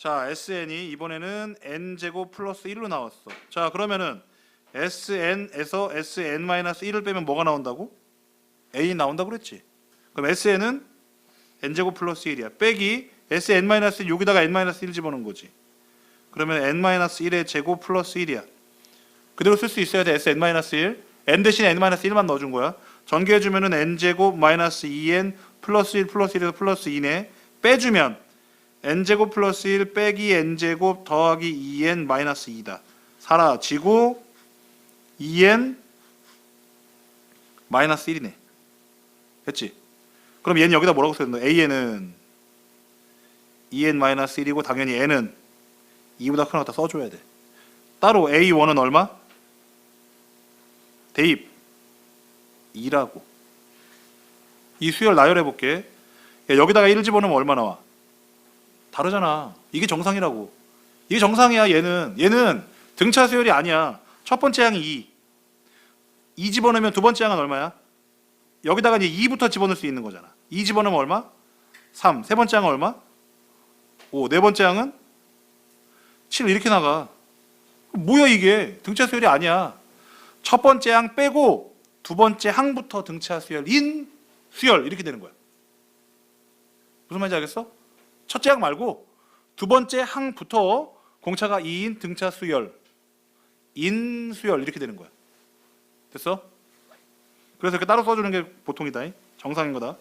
자, SN이 이번에는 n제곱 플러스 1로 나왔어. 자, 그러면은 SN에서 SN-1을 빼면 뭐가 나온다고? A 나온다고 그랬지. 그럼 SN은 n제곱 플러스 1이야. 빼기 SN-1 여기다가 n-1 집어넣은 거지. 그러면 n-1의 제곱 플러스 1이야. 그대로 쓸 수 있어야 돼. SN-1. n 대신에 n-1만 넣어준 거야. 전개해주면은 n제곱 마이너스 2n 플러스 1 플러스 1에서 플러스 2네. 빼주면 n제곱 플러스 1 빼기 n제곱 더하기 2n 마이너스 2다. 사라지고 2n 마이너스 1이네. 됐지? 그럼 얘는 여기다 뭐라고 써야 된다? an은 2n 마이너스 1이고 당연히 n은 2보다 큰 거다 써줘야 돼. 따로 a1은 얼마? 대입 2라고. 이 수열 나열해 볼게. 야, 여기다가 1을 집어넣으면 얼마 나와? 다르잖아. 이게 정상이라고. 이게 정상이야, 얘는. 얘는 등차 수열이 아니야. 첫 번째 항이 2. 2 집어넣으면 두 번째 항은 얼마야? 여기다가 이제 2부터 집어넣을 수 있는 거잖아. 2 집어넣으면 얼마? 3. 세 번째 항은 얼마? 5. 네 번째 항은 7. 이렇게 나가. 뭐야 이게? 등차 수열이 아니야. 첫 번째 항 빼고 두 번째 항부터 등차 수열 인 수열 이렇게 되는 거야. 무슨 말인지 알겠어? 첫째 항 말고 두 번째 항부터 공차가 2인 등차 수열 인 수열 이렇게 되는 거야. 됐어? 그래서 이렇게 따로 써주는 게 보통이다. 정상인 거다.